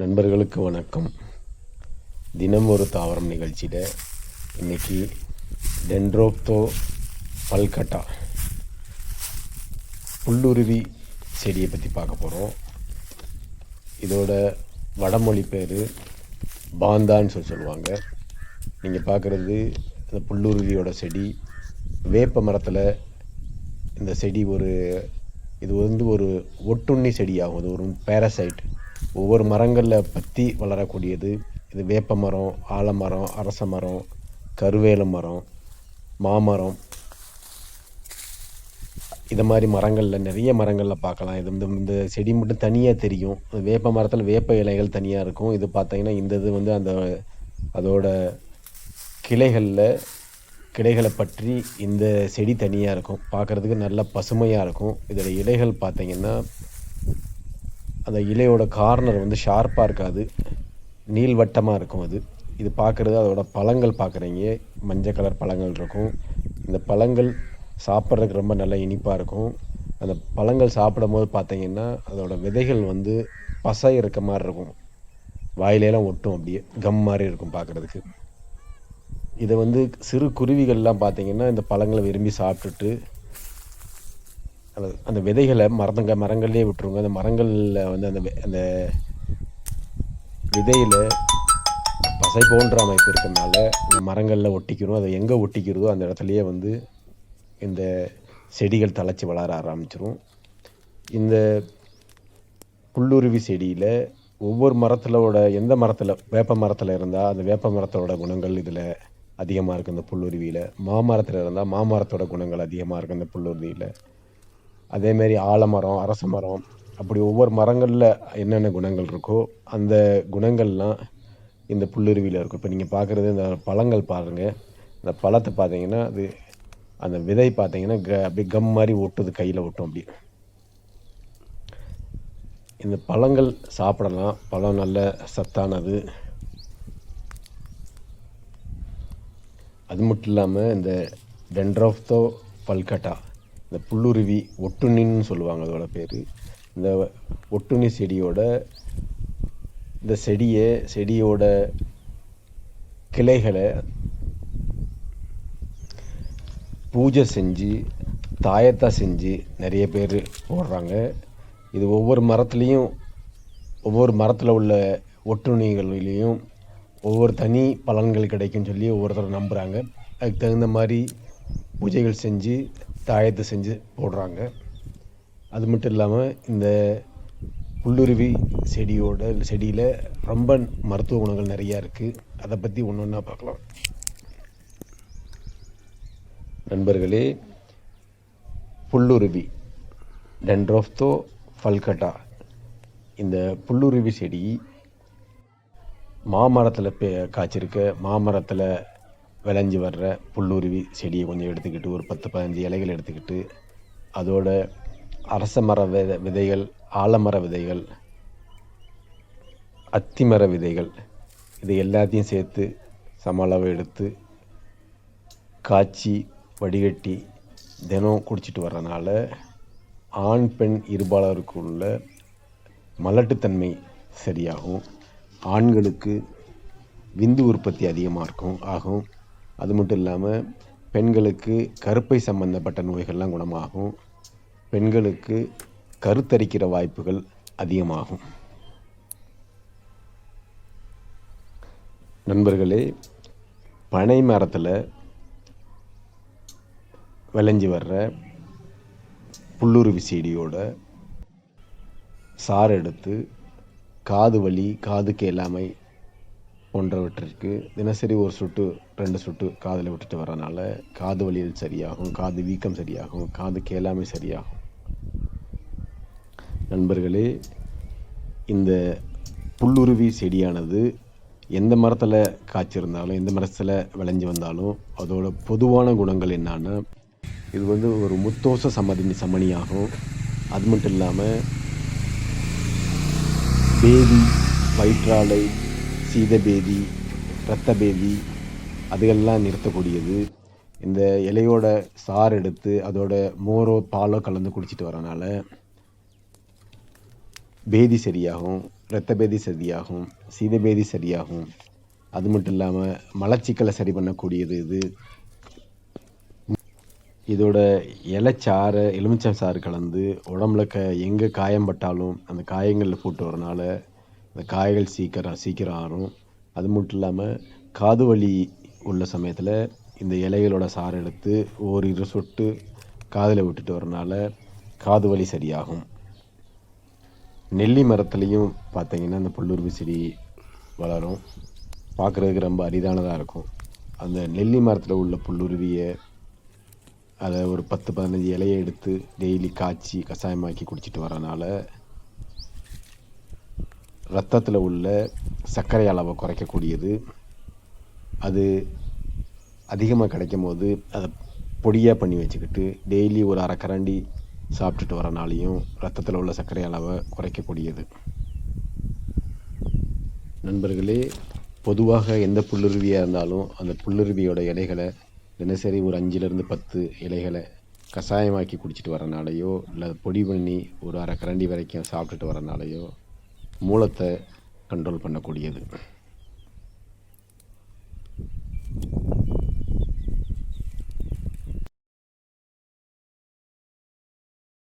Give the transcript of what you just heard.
நண்பர்களுக்கு வணக்கம். தினம் ஒரு தாவரம் நிகழ்ச்சியில் இன்னைக்கு டென்ட்ரோப்தோ பல்கட்டா புல்லுருவி செடியை பற்றி பார்க்க போகிறோம் இதோட வடமொழி பேர் பாந்தான்னு சொல்லி சொல்லுவாங்க. நீங்கள் பார்க்குறது இந்த புல்லுருவியோட செடி. வேப்ப மரத்தில் இந்த செடி ஒரு இது வந்து ஒரு ஒட்டுண்ணி செடியாகும். இது ஒரு பேரசைட் ஒவ்வொரு மரங்களில் பற்றி வளரக்கூடியது. இது வேப்ப மரம் ஆலமரம் அரச மரம் கருவேல மரம் மாமரம். இது மாதிரி மரங்களில் நிறைய மரங்களில் பார்க்கலாம். இது வந்து இந்த செடி மட்டும் தனியாக தெரியும். வேப்ப மரத்தில் வேப்ப இலைகள் தனியாக இருக்கும். இது பார்த்தீங்கன்னா இந்த இது வந்து அந்த அதோட கிளைகளில் கிளைகளை பற்றி இந்த செடி தனியாக இருக்கும். பார்க்குறதுக்கு நல்ல பசுமையாக இருக்கும். இதோட இலைகள் பார்த்தீங்கன்னா அந்த இலையோட கார்னர் வந்து ஷார்ப்பாக இருக்காது. நீள்வட்டமாக இருக்கும் அது. இது பார்க்குறது அதோட பழங்கள் பார்க்குறீங்க. மஞ்சள் கலர் பழங்கள் இருக்கும். இந்த பழங்கள் சாப்பிட்றதுக்கு ரொம்ப நல்ல இனிப்பாக இருக்கும். அந்த பழங்கள் சாப்பிடும் போது பார்த்தீங்கன்னா அதோட விதைகள் வந்து பசை இருக்க மாதிரி இருக்கும். வாயிலெல்லாம் ஒட்டும் அப்படியே. கம் மாதிரி இருக்கும் பார்க்குறதுக்கு. இதை வந்து சிறு குருவிகள்லாம் பார்த்தீங்கன்னா இந்த பழங்களை விரும்பி சாப்பிட்டுட்டு அந்த அந்த விதைகளை மரத்தங்க மரங்கள்லேயே விட்டுருங்க. அந்த மரங்களில் வந்து அந்த அந்த விதையில் பசை போன்ற அமைப்பு இருக்கிறனால அந்த மரங்களில் ஒட்டிக்கிறோம். அதை எங்கே ஒட்டிக்கிறதோ அந்த இடத்துலையே வந்து இந்த செடிகள் தழைச்சி வளர ஆரம்பிச்சிரும். இந்த புல்லுருவி செடியில் ஒவ்வொரு மரத்திலோட எந்த மரத்தில் வேப்ப மரத்தில் இருந்தால் அந்த வேப்ப மரத்தோட குணங்கள் இதில் அதிகமாக இருக்குது இந்த புல்லுருவியில் மாமரத்தில் இருந்தால் மாமரத்தோட குணங்கள் அதிகமாக இருக்குது இந்த புல்லுருவியில். அதேமாரி ஆலமரம் அரச மரம் அப்படி ஒவ்வொரு மரங்களில் என்னென்ன குணங்கள் இருக்கோ அந்த குணங்கள்லாம் இந்த புல்லுருவியில் இருக்கும். இப்போ நீங்கள் பார்க்குறது இந்த பழங்கள் பாருங்கள் இந்த பழத்தை பார்த்தீங்கன்னா அது அந்த விதை பார்த்தீங்கன்னா க அப்படியே கம் மாதிரி ஒட்டுது கையில் ஒட்டும் அப்படி. இந்த பழங்கள் சாப்பிடலாம். பழம் நல்ல சத்தானது. அது மட்டும் இல்லாமல் இந்த டென்ட்ரோஃப்தோ பல்கட்டா இந்த புல்லுருவி ஒட்டுண்ணின்னு சொல்லுவாங்க அதோட பேர். இந்த ஒட்டுண்ணி செடியோட இந்த செடியை செடியோட கிளைகளை பூஜை செஞ்சு தாயத்தா செஞ்சு நிறைய பேர் போடுறாங்க. இது ஒவ்வொரு மரத்துலேயும் ஒவ்வொரு மரத்தில் உள்ள ஒட்டுண்ணிகள்லேயும் ஒவ்வொரு தனி பலன்கள் கிடைக்கும்னு சொல்லி ஒவ்வொருத்தர் நம்புகிறாங்க அதுக்கு தகுந்த மாதிரி பூஜைகள் செஞ்சு தாயத்தை செஞ்சு போடுறாங்க. அது மட்டும் இல்லாமல் இந்த புல்லுருவி செடியோட செடியில் ரொம்ப மருத்துவ குணங்கள் நிறையா இருக்குது அதை பற்றி ஒன்று ஒன்றா பார்க்கலாம். நண்பர்களே புல்லுருவி டென்ட்ரோஃப்தோ ஃபல்கட்டா இந்த புல்லுருவி செடி மாமரத்தில் பே காய்ச்சிருக்க மாமரத்தில் விளைஞ்சி வர்ற புல்லுருவி செடியை கொஞ்சம் எடுத்துக்கிட்டு ஒரு பத்து பதினஞ்சு இலைகள் எடுத்துக்கிட்டு அதோட அரச மர விதை விதைகள் ஆலமர விதைகள் அத்திமர விதைகள் இது எல்லாத்தையும் சேர்த்து சம அளவு எடுத்து காய்ச்சி வடிகட்டி தினம் குடிச்சிட்டு வர்றனால ஆண் பெண் இருபாலருக்குள்ள மலட்டுத்தன்மை சரியாகும். ஆண்களுக்கு விந்து உற்பத்தி அதிகமாக இருக்கும் ஆகும். அது மட்டும் இல்லாமல் பெண்களுக்கு கருப்பை சம்பந்தப்பட்ட நோய்கள்லாம் குணமாகும். பெண்களுக்கு கருத்தரிக்கிற வாய்ப்புகள் அதிகமாகும். நண்பர்களே பனை மரத்தில் விளைஞ்சி வர்ற புல்லுருவி செடியோட சாறு எடுத்து காது வலி காது கேளாமை போன்றவற்றிற்கு தினசரி ஒரு சொட்டு ரெண்டு சொட்டு காதில் விட்டுட்டு வரனால காது வலிகள் சரியாகும் காது வீக்கம் சரியாகும் காது கேளாமை சரியாகும். நண்பர்களே இந்த புல்லுருவி செடியானது எந்த மரத்தில் காய்ச்சிருந்தாலும் எந்த மரத்தில் விளைஞ்சி வந்தாலும் அதோட பொதுவான குணங்கள் என்னன்னா இது வந்து ஒரு முத்தோச சமதி சமணியாகும். அது மட்டும் இல்லாமல் பேதி வயிற்றாலை சீதபேதி இரத்தபேதி அதுகள்லாம் நிறுத்தக்கூடியது. இந்த இலையோட சாறு எடுத்து அதோட மோரோ பாலோ கலந்து குடிச்சிட்டு வரனால பேதி சரியாகும் இரத்தபேதி சரியாகும் சீதபேதி சரியாகும். அது மட்டும் இல்லாமல் மலச்சிக்கலை சரி பண்ணக்கூடியது இது. இதோட இலைச்சாறை எலுமிச்சம் சாறு கலந்து உடம்புல க எங்கே காயம் பட்டாலும் அந்த காயங்களில் போட்டு வரனால அந்த காய்கள் சீக்கிரம் சீக்கிரம் ஆறும். அது மட்டும் இல்லாமல் காது வலி உள்ள சமயத்தில் இந்த இலைகளோட சாறு எடுத்து ஓரிரு சொட்டு காதில் விட்டுட்டு வரனால காது வலி சரியாகும். நெல்லி மரத்துலேயும் பார்த்தீங்கன்னா அந்த புல்லுருவி செடி வளரும். பார்க்குறதுக்கு ரொம்ப அரிதானதாக இருக்கும். அந்த நெல்லி மரத்தில் உள்ள புல்லுருவியை அதை ஒரு பத்து பதினஞ்சு இலையை எடுத்து டெய்லி காய்ச்சி கஷாயமாக்கி குடிச்சிட்டு வரனால ரத்தத்தில் உள்ள சர்க்கரை அளவை குறைக்கக்கூடியது. அது அதிகமாக கிடைக்கும் போது அதை பொடியாக பண்ணி வச்சுக்கிட்டு டெய்லி ஒரு அரை கரண்டி சாப்பிட்டுட்டு வரனாலையும் ரத்தத்தில் உள்ள சர்க்கரை அளவை குறைக்கக்கூடியது. நண்பர்களே பொதுவாக எந்த புல்லுருவியாக இருந்தாலும் அந்த புல்லுருவியோட இலைகளை தினசரி ஒரு அஞ்சுலேருந்து பத்து இலைகளை கஷாயமாக்கி குடிச்சிட்டு வரனாலையோ இல்லை பொடி பண்ணி ஒரு அரை கரண்டி வரைக்கும் சாப்பிட்டுட்டு வரனாலையோ மூலத்தை கண்ட்ரோல் பண்ணக்கூடியது.